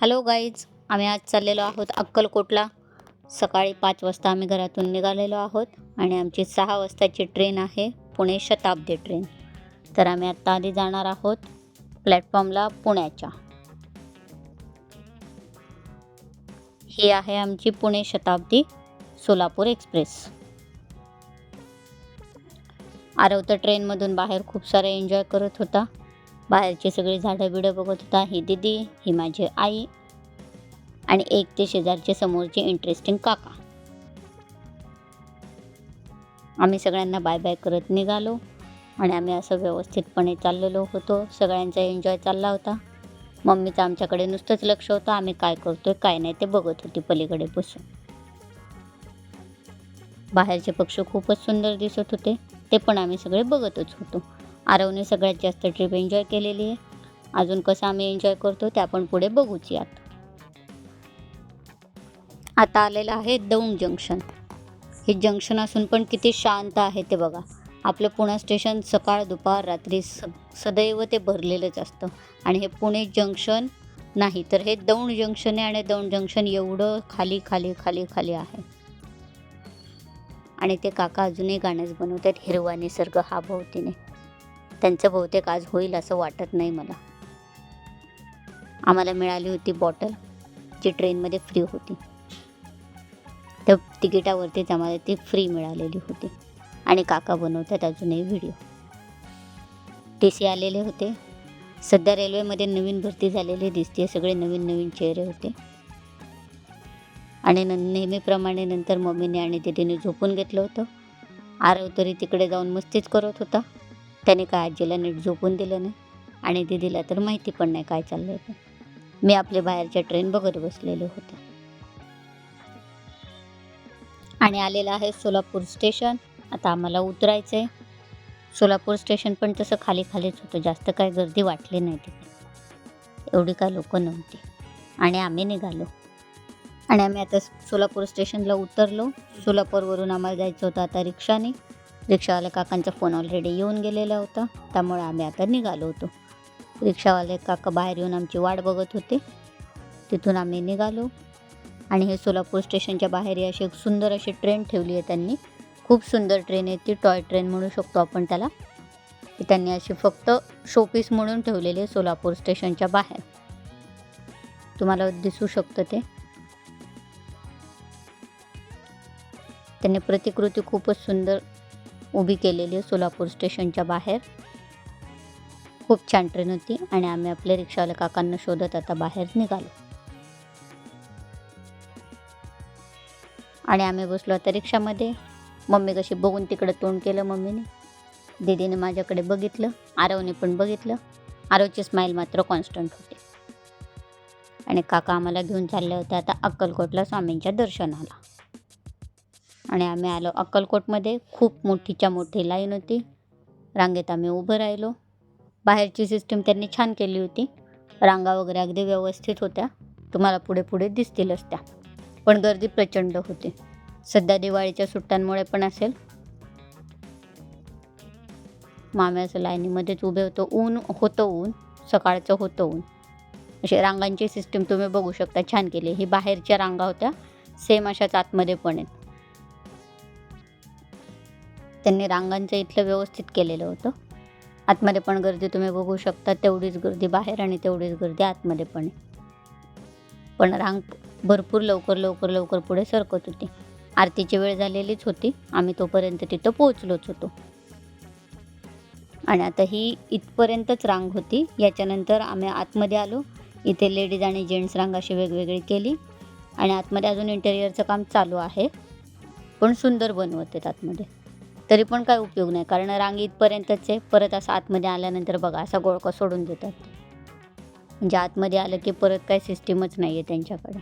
Hello guys आम्ही आज चाललेलो आहोत अक्कलकोटला. सकाळी पाच वाजता आम्ही घरातून निघालेलो आहोत आणि आमची सहा वाजताची ट्रेन आहे पुणे शताब्दी ट्रेन. तर आम्ही आत्ता आधी जाणार आहोत प्लॅटफॉर्मला पुण्याच्या. ही आहे आमची पुणे शताब्दी सोलापूर एक्सप्रेस. आरव तर ट्रेनमधून बाहेर खूप सारे एन्जॉय करत होता. बाहेरचे सगळे झाडं बिडं बघत होता. ही दिदी ही माझी आई आणि एक ते शेजारचे समोरचे इंटरेस्टिंग काका. आम्ही सगळ्यांना बाय बाय करत निघालो आणि आम्ही असं व्यवस्थितपणे चाललेलो होतो. सगळ्यांचा एन्जॉय चालला होता. मम्मीचं आमच्याकडे नुसतंच लक्ष होतं. आम्ही काय करतोय काय नाही ते बघत होती पलीकडे बसून. बाहेरचे पक्षी खूपच सुंदर दिसत होते. ते पण आम्ही सगळे बघतच होतो. आरवने सगळ्यात जास्त ट्रिप एन्जॉय केलेली आहे. अजून कसं आम्ही एन्जॉय करतो ते आपण पुढे बघूच यात आता आलेलं आहे दौंड जंक्शन हे जंक्शन असून पण किती शांत आहे ते बघा. आपलं पुणे स्टेशन सकाळ दुपार रात्री स सदैव ते भरलेलंच असतं. आणि हे पुणे जंक्शन नाही तर हे दौंड जंक्शन आहे आणि दौंड जंक्शन एवढं खाली खाली खाली खाली आहे. आणि ते काका अजूनही गाणंच बनवतात हिरवा निसर्ग हा भोवतीने. त्यांचं बहुतेक आज होईल असं वाटत नाही मला. आम्हाला मिळाली होती बॉटल जी ट्रेनमध्ये फ्री होती. त्या तिकिटावरतीच आम्हाला ती फ्री मिळालेली होती. आणि काका बनवतात अजूनही व्हिडिओ. टी सी आलेले होते. सध्या रेल्वेमध्ये नवीन भरती झालेली दिसते. सगळे नवीन नवीन चेहरे होते. आणि न नेहमीप्रमाणे नंतर मम्मीने आणि दिदीने झोपून घेतलं होतं. आरव तरी तिकडे जाऊन मस्तीच करत होता. त्याने काय आजीला नीट झोपून दिलं नाही? आणि दिदीला तर माहिती पण नाही काय चाललं होतं. मी आपले बाहेरच्या ट्रेन बघत बसलेले होते. आणि आलेलं आहे सोलापूर स्टेशन आता आम्हाला उतरायचं आहे सोलापूर स्टेशन पण तसं खाली खालीच होतं. जास्त काय गर्दी वाटली नाही तिथे. एवढी काय लोकं नव्हती. आणि आम्ही निघालो. आणि आम्ही आता सोलापूर स्टेशनला उतरलो. सोलापूरवरून आम्हाला जायचं होतं आता रिक्षाने. रिक्षावाल्या काकांचा फोन ऑलरेडी येऊन गेलेला होता त्यामुळे आम्ही आता निघालो होतो. रिक्षावाले काका बाहेर येऊन आमची वाट बघत होते. तिथून आम्ही निघालो. आणि हे सोलापूर स्टेशनच्या बाहेर अशी एक सुंदर अशी ट्रेन ठेवली आहे त्यांनी. खूप सुंदर ट्रेन आहे ती टॉय ट्रेन म्हणू शकतो आपण त्याला. त्यांनी अशी फक्त शोपीस म्हणून ठेवलेली आहे सोलापूर स्टेशनच्या बाहेर. तुम्हाला दिसू शकतं ते. त्यांनी प्रतिकृती खूपच सुंदर उभी केलेली आहे सोलापूर स्टेशनच्या बाहेर. खूप छान ट्रेन होती आणि आम्ही आपल्या रिक्षावाल्या काकांना शोधत आता बाहेर निघालो. आणि आम्ही बसलो आता रिक्षामध्ये. मम्मी कशी बघून तिकडे तोंड केलं मम्मीने. दीदीने माझ्याकडे बघितलं आरवने पण बघितलं. आरवची स्माईल मात्र कॉन्स्टंट होती. आणि काका आम्हाला घेऊन चालले होते आता अक्कलकोटला स्वामींच्या दर्शनाला. आणि आम्ही आलो अक्कलकोटमध्ये. खूप मोठीच्या मोठी लाईन होती. रांगेत आम्ही उभं राहिलो. बाहेरची सिस्टीम त्यांनी छान केली होती. रांगा वगैरे अगदी व्यवस्थित होत्या. तुम्हाला पुढे पुढे दिसतीलच त्या पण गर्दी प्रचंड होती. सध्या दिवाळीच्या सुट्ट्यांमुळे पण असेल. माम्याचं लाईनीमध्येच उभे होतो. ऊन होतं ऊन. सकाळचं होतं ऊन. असे रांगांची सिस्टीम तुम्ही बघू शकता. छान केली. ही बाहेरच्या रांगा होत्या. सेम अशाच आतमध्ये पण आहेत. त्यांनी रांगांचं इथलं व्यवस्थित केलेलं होतं. आतमध्ये पण गर्दी तुम्ही बघू शकता तेवढीच गर्दी बाहेर आणि तेवढीच गर्दी आतमध्ये पण. पण रांग भरपूर लवकर लवकर लवकर पुढे सरकत होती. आरतीची वेळ झालेलीच होती. आम्ही तोपर्यंत तिथं पोहोचलोच होतो. आणि आता ही इथपर्यंतच रांग होती. याच्यानंतर आम्ही आतमध्ये आलो. इथे लेडीज आणि जेंट्स रांग अशी वेगवेगळी केली. आणि आतमध्ये अजून इंटेरियरचं काम चालू आहे. पण सुंदर बनवत आहेत आतमध्ये. तरी पण काय उपयोग नाही. कारण रांग इथपर्यंतच आहे परत असं आतमध्ये आल्यानंतर बघा असा गोळका सोडून देतात. म्हणजे आतमध्ये आलं की परत काय सिस्टीमच नाही आहे त्यांच्याकडे.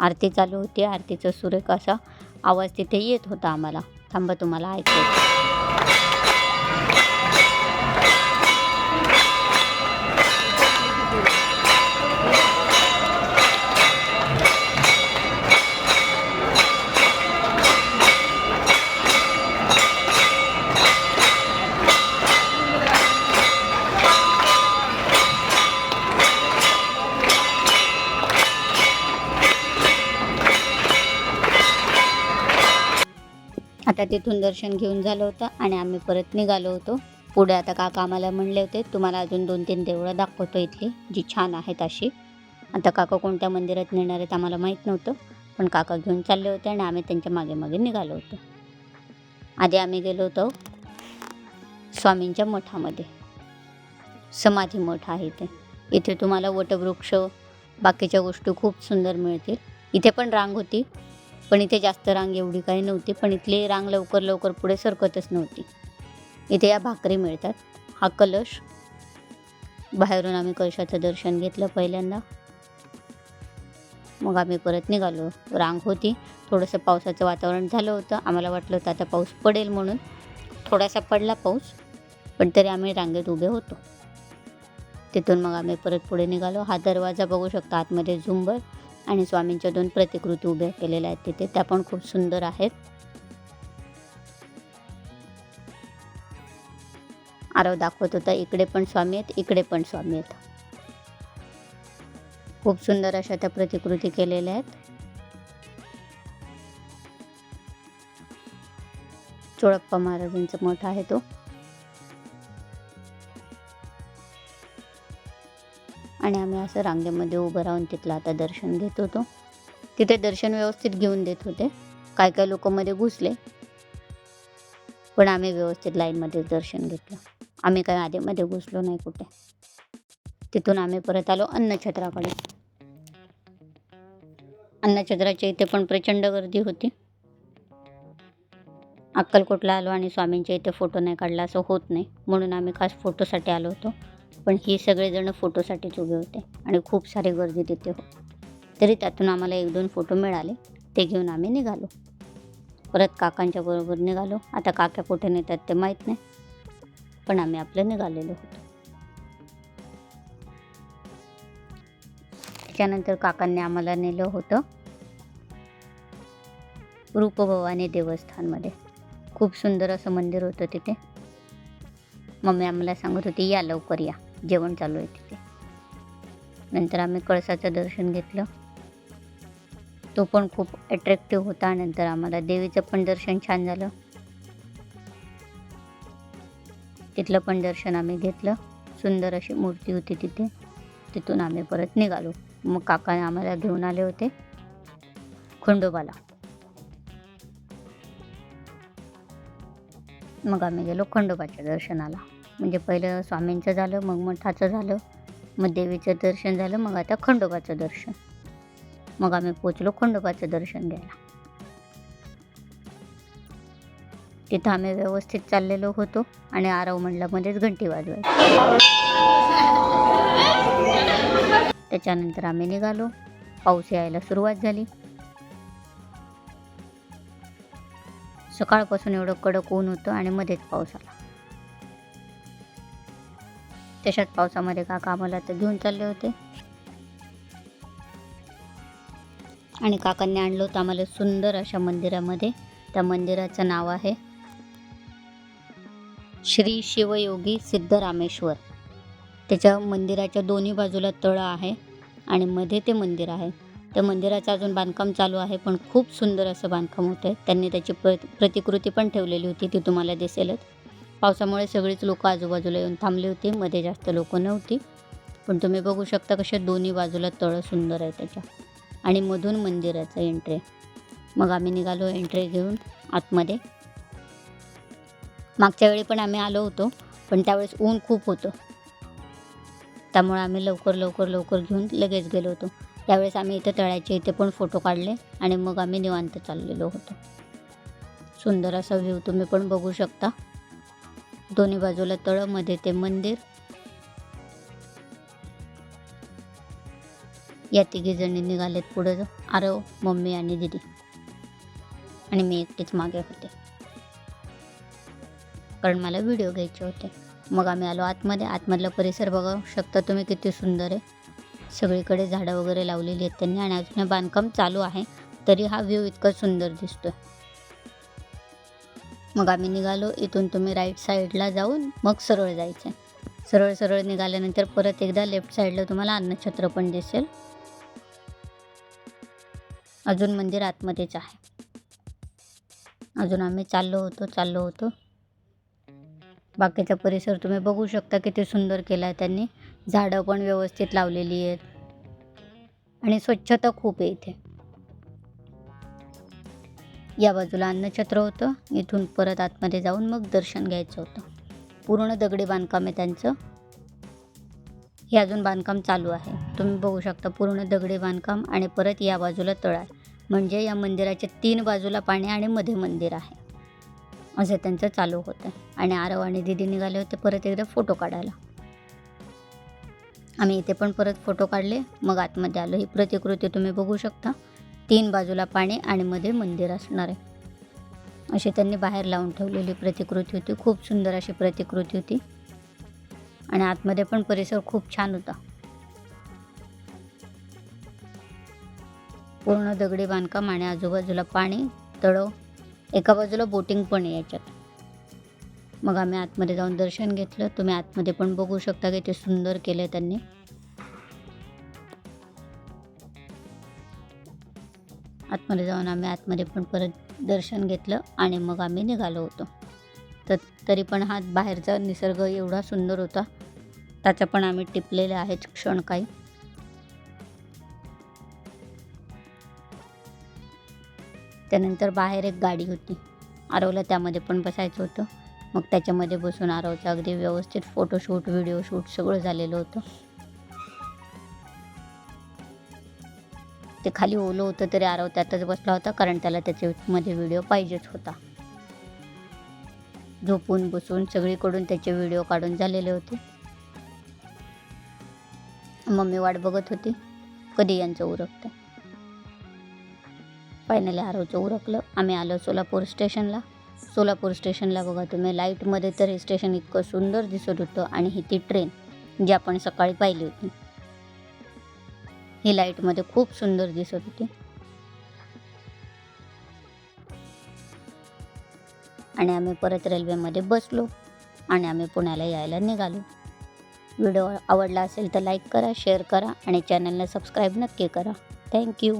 आरती चालू होती आरतीचा सुरेख असा आवाज तिथे येत होता आम्हाला. थांबा तुम्हाला ऐकायचं आता तिथून दर्शन घेऊन झालं होतं आणि आम्ही परत निघालो होतो. पुढे आता काका आम्हाला म्हणले होते तुम्हाला अजून दोन तीन देवळं दाखवतो इथली जी छान आहेत अशी. आता काका कोणत्या मंदिरात नेणार आहेत आम्हाला माहीत नव्हतं पण काका घेऊन चालले होते आणि आम्ही त्यांच्या मागे मागे निघालो होतो. आधी आम्ही गेलो होतो स्वामींच्या मठामध्ये. समाधी मठ आहे ते इथे तुम्हाला वटवृक्ष बाकीच्या गोष्टी खूप सुंदर मिळतील. इथे पण रांग होती. पण इथे जास्त रांग एवढी काही नव्हती पण इथली रांग लवकर लवकर पुढे सरकतच नव्हती. इथे या भाकरी मिळतात. हा कलश. बाहेरून आम्ही कलशाचं दर्शन घेतलं पहिल्यांदा. मग आम्ही परत निघालो. रांग होती. थोडंसं पावसाचं वातावरण झालं होतं. आम्हाला वाटलं होतं आता पाऊस पडेल म्हणून. थोडासा पडला पाऊस पण तरी आम्ही रांगेत उभे होतो. तिथून मग आम्ही परत पुढे निघालो. हा दरवाजा बघू शकता. आतमध्ये झुंबर. आणि स्वामींच्या दोन प्रतिकृती उभ्या केलेल्या आहेत तिथे. त्या पण खूप सुंदर आहेत. आरव दाखवत होता इकडे पण स्वामी आहेत इकडे पण स्वामी आहेत. खूप सुंदर अशा त्या प्रतिकृती केलेल्या आहेत. चोळप्पा महाराजांचा मठ आहे तो. आणि आम्ही असं रांगेमध्ये उभं राहून तिथलं आता दर्शन घेत होतो. तिथे दर्शन व्यवस्थित घेऊन देत होते. काय काय लोकांमध्ये घुसले. पण आम्ही व्यवस्थित लाईनमध्ये दर्शन घेतलं. आम्ही काय आधीमध्ये घुसलो नाही कुठे. तिथून आम्ही परत आलो अन्नछत्राकडे. अन्नछत्राच्या इथे पण प्रचंड गर्दी होती. अक्कलकोटला आलो आणि स्वामींच्या इथे फोटो नाही काढला असं होत नाही. म्हणून आम्ही खास फोटोसाठी आलो होतो. पण ही सगळेजणं फोटोसाठीच उभे होते आणि खूप सारी गर्दी तिथे हो तरी त्यातून आम्हाला एक दोन फोटो मिळाले. ते घेऊन आम्ही निघालो. परत काकांच्या बरोबर निघालो. आता काका कुठे नेतात ते माहीत नाही. पण आम्ही आपलं निघालेलो होतो. त्याच्यानंतर काकांनी आम्हाला नेलं होतं. रूपभवानी देवस्थानमध्ये. खूप सुंदर असं मंदिर होतं तिथे. मम्मी आम्हाला सांगत होती या लवकर या. जेवण चालू आहे तिथे. नंतर आम्ही कळसाचं दर्शन घेतलं. तो पण खूप अट्रॅक्टिव्ह होता नंतर आम्हाला देवीचं पण दर्शन छान झालं. तिथलं पण दर्शन आम्ही घेतलं. सुंदर अशी मूर्ती होती तिथे. तिथून आम्ही परत निघालो. मग काका आम्हाला घेऊन आले होते. खंडोबाला. मग आम्ही गेलो खंडोबाच्या दर्शनाला. म्हणजे पहिलं स्वामींचं झालं मग मठाचं झालं मग देवीचं दर्शन झालं मग आता खंडोबाचं दर्शन. मग आम्ही पोचलो खंडोबाचं दर्शन घ्यायला. तिथं आम्ही व्यवस्थित चाललेलो होतो आणि आरव मंडळामध्येच घंटी वाजवायची. त्याच्यानंतर आम्ही निघालो. पाऊस यायला सुरुवात झाली. सकाळपासून एवढं कडक ऊन होतं आणि मध्येच पाऊस आला. तशात पावसामध्ये काका आम्हाला तर घेऊन चालले होते. आणि काकांनी आणलं होतं आम्हाला सुंदर अशा मंदिरामध्ये. त्या मंदिराचं नाव आहे श्री शिवयोगी सिद्धरामेश्वर. त्याच्या मंदिराच्या दोन्ही बाजूला तळं आहे आणि मध्ये ते मंदिर आहे. त्या मंदिराचं अजून बांधकाम चालू आहे पण खूप सुंदर असं बांधकाम होतं आहे त्यांनी त्याची प्र प्रतिकृती पण ठेवलेली होती ती तुम्हाला दिसेलच. पावसामुळे सगळीच लोक आजूबाजूला येऊन थांबली होती. मध्ये जास्त लोक नव्हती. पण तुम्ही बघू शकता कशा दोन्ही बाजूला तळं सुंदर आहे त्याच्या. आणि मधून मंदिराचं एंट्री मग आम्ही निघालो एंट्री घेऊन आतमध्ये. मागच्या वेळी पण आम्ही आलो होतो पण त्यावेळेस ऊन खूप होतं. त्यामुळे आम्ही लवकर लवकर लवकर घेऊन लगेच गेलो होतो. त्यावेळेस आम्ही इथे तळ्याचे इथे पण फोटो काढले आणि मग आम्ही निवांत चाललेलो होतो. सुंदर असा व्ह्यू तुम्ही पण बघू शकता. दोन्ही बाजूला तळमध्ये ते मंदिर. या तिघी जणी निघालेत पुढे आरव मम्मी आणि दिदी. आणि मी एकटीच मागे होते. कारण मला व्हिडिओ घ्यायचे होते. मग आम्ही आलो आतमध्ये. आतमधला परिसर बघा शकता तुम्ही किती सुंदर आहे. सगळीकडे झाडं वगैरे लावलेली आहेत त्यांनी आणि अजून बांधकाम चालू आहे. तरी हा व्ह्यू इतका सुंदर दिसतोय. मग आम्ही निघालो. इथून तुम्ही राईट साईडला जाऊन मग सरळ जायचं. सरळ सरळ निघाल्यानंतर परत एकदा लेफ्ट साईडला तुम्हाला अन्नछत्र पण दिसेल. अजून मंदिर आतमध्येच आहे. अजून आम्ही चाललो होतो चाललो होतो. बाकीचा परिसर तुम्ही बघू शकता किती सुंदर केला आहे त्यांनी. झाडं पण व्यवस्थित लावलेली आहेत. आणि स्वच्छता खूप आहे इथे. या बाजूला अन्नछत्र होतं. इथून परत आतमध्ये जाऊन मग दर्शन घ्यायचं होतं. पूर्ण दगडी बांधकाम आहे त्यांचं. हे अजून बांधकाम चालू आहे. तुम्ही बघू शकता पूर्ण दगडी बांधकाम आणि परत या बाजूला तळ म्हणजे या मंदिराच्या तीन बाजूला पाणी आणि मध्ये मंदिर आहे. असं त्यांचं चालू होतं. आणि आरव आणि दिदी निघाले होते परत एकदा फोटो काढायला. आम्ही इथे पण परत फोटो काढले. मग आतमध्ये आलो. ही प्रतिकृती तुम्ही बघू शकता. तीन बाजूला पाणी आणि मध्ये मंदिर असणार आहे. अशी त्यांनी बाहेर लावून ठेवलेली प्रतिकृती होती. खूप सुंदर अशी प्रतिकृती होती. आणि आतमध्ये पण परिसर खूप छान होता. पूर्ण दगडी बांधकाम आणि आजूबाजूला पाणी तळव एका बाजूला बोटिंग पण आहे याच्यात. मग आम्ही आतमध्ये जाऊन दर्शन घेतलं. तुम्ही आतमध्ये पण बघू शकता की ते सुंदर केलं त्यांनी. आतमध्ये जाऊन आम्ही आतमध्ये पण परत दर्शन घेतलं आणि मग आम्ही निघालो होतो. तर तरी पण हा बाहेरचा निसर्ग एवढा सुंदर होता. त्याचा पण आम्ही टिपलेले आहेत क्षण काही. त्यानंतर बाहेर एक गाडी होती. आरवला त्यामध्ये पण बसायचं होतं. मग त्याच्यामध्ये बसून आरवचं अगदी व्यवस्थित फोटोशूट व्हिडिओ शूट सगळं झालेलं होतं. ते खाली ओलं होतं तरी आरव त्यातच बसला होता कारण त्याला त्याच्यामध्ये व्हिडिओ पाहिजेच होता. झोपून बसून सगळीकडून त्याचे व्हिडिओ काढून झालेले होते. मम्मी वाट बघत होती. कधी यांचं उरकतं? फायनली आरवचं उरकलं. आम्ही आलो सोलापूर स्टेशनला. सोलापूर स्टेशनला बघा तुम्ही. लाईटमध्ये तर हे स्टेशन इतकं सुंदर दिसत होतं आणि ही ती ट्रेन जी आपण सकाळी पाहिली होती. ही लाईटमध्ये खूप सुंदर दिसत होती. आणि आम्ही परत रेल्वेमध्ये बसलो आणि आम्ही पुण्याला यायला निघालो. व्हिडिओ आवडला असेल तर लाईक करा शेअर करा आणि चॅनलला सबस्क्राईब नक्की करा. थँक्यू